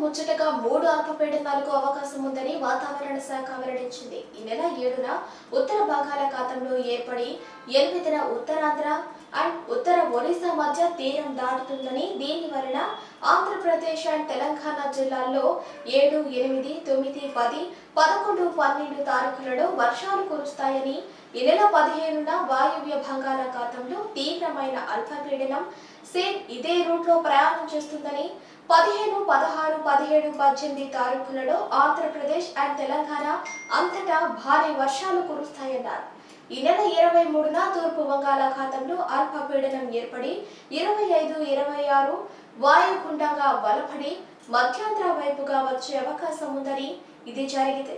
ముచ్చటగా మూడు అల్పపీడనాలకు అవకాశం ఉందని వాతావరణ శాఖ వెల్లడించింది. ఈ నెల ఏడున ఉత్తర బంగాళాఖాతంలో ఏర్పడి ఎనిమిదిన ఉత్తరాంధ్ర అండ్ ఉత్తర ఒరిస్సా మధ్య తీరం దాటుతుందని దీని వలన ఆంధ్రప్రదేశ్ అండ్ తెలంగాణ జిల్లాల్లో ఏడు ఎనిమిది తొమ్మిది పది పదకొండు పన్నెండు తారీఖులలో వర్షాలు కురుస్తాయని ఈ నెల పదిహేనున వాయువ్య బంగాళాఖాతంలో తీవ్రమైన అల్పపీడనం సేమ్ ఇదే రూట్లో ప్రయాణం చేస్తుందని పదిహేను పదహారు పదిహేడు పద్దెనిమిది తారీఖులలో ఆంధ్రప్రదేశ్ అండ్ తెలంగాణ అంతటా భారీ వర్షాలు కురుస్తాయన్నారు. ఈ నెల ఇరవై మూడున తూర్పు బంగాళాఖాతంలో అల్పపీడనం ఏర్పడి ఇరవై ఐదు ఇరవై ఆరు వాయుగుండంగా బలపడి మధ్యాంధ్ర వైపుగా వచ్చే అవకాశం ఉందని ఇది జరిగితే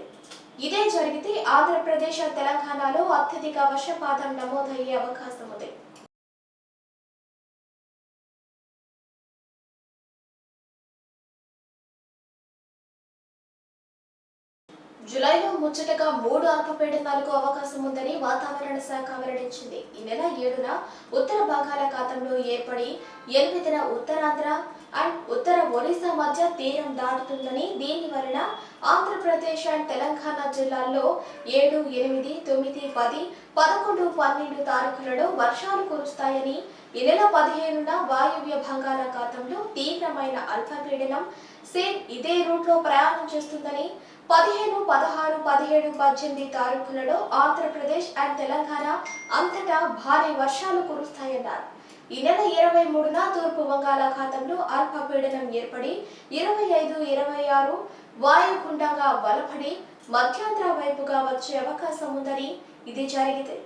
ఇదే జరిగితే ఆంధ్రప్రదేశ్ తెలంగాణలో అత్యధిక వర్షపాతం నమోదయ్యే అవకాశం ఉంది జులైలో ముచ్చటగా మూడు అల్పపీడనాలకు అవకాశం ఉందని వాతావరణ శాఖ వెల్లడించింది. ఈ నెల ఏడున ఉత్తర బంగాళాఖాతంలో ఏర్పడి ఎనిమిదిన ఉత్తరాంధ్ర అండ్ ఉత్తర ఒరిస్సా మధ్య తీరం దాటుతుందని దీని వలన ఆంధ్రప్రదేశ్ అండ్ తెలంగాణ జిల్లాల్లో ఏడు ఎనిమిది తొమ్మిది పది పదకొండు పన్నెండు తారీఖులలో వర్షాలు కురుస్తాయని ఈ నెల పదిహేనున వాయువ్య బంగాళాఖాతంలో తీవ్రమైన అల్పపీడనం సేన్ ఇదే రూట్లో ప్రయాణం చేస్తుందని పదిహేను పదహారు పదిహేడు పద్దెనిమిది తారీఖులలో ఆంధ్రప్రదేశ్ అండ్ తెలంగాణ అంతటా భారీ వర్షాలు కురుస్తాయన్నారు. ఈ నెల ఇరవై మూడున తూర్పు బంగాళాఖాతంలో అల్పపీడనం ఏర్పడి ఇరవై ఐదు ఇరవై ఆరు వాయుగుండంగా బలపడి మధ్యాంధ్ర వైపుగా వచ్చే అవకాశం ఉందని ఇది జరిగితే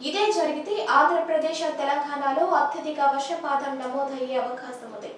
ఇదే జరిగితే ఆంధ్రప్రదేశ్ తెలంగాణలో అత్యధిక వర్షపాతం నమోదయ్యే అవకాశం ఉంది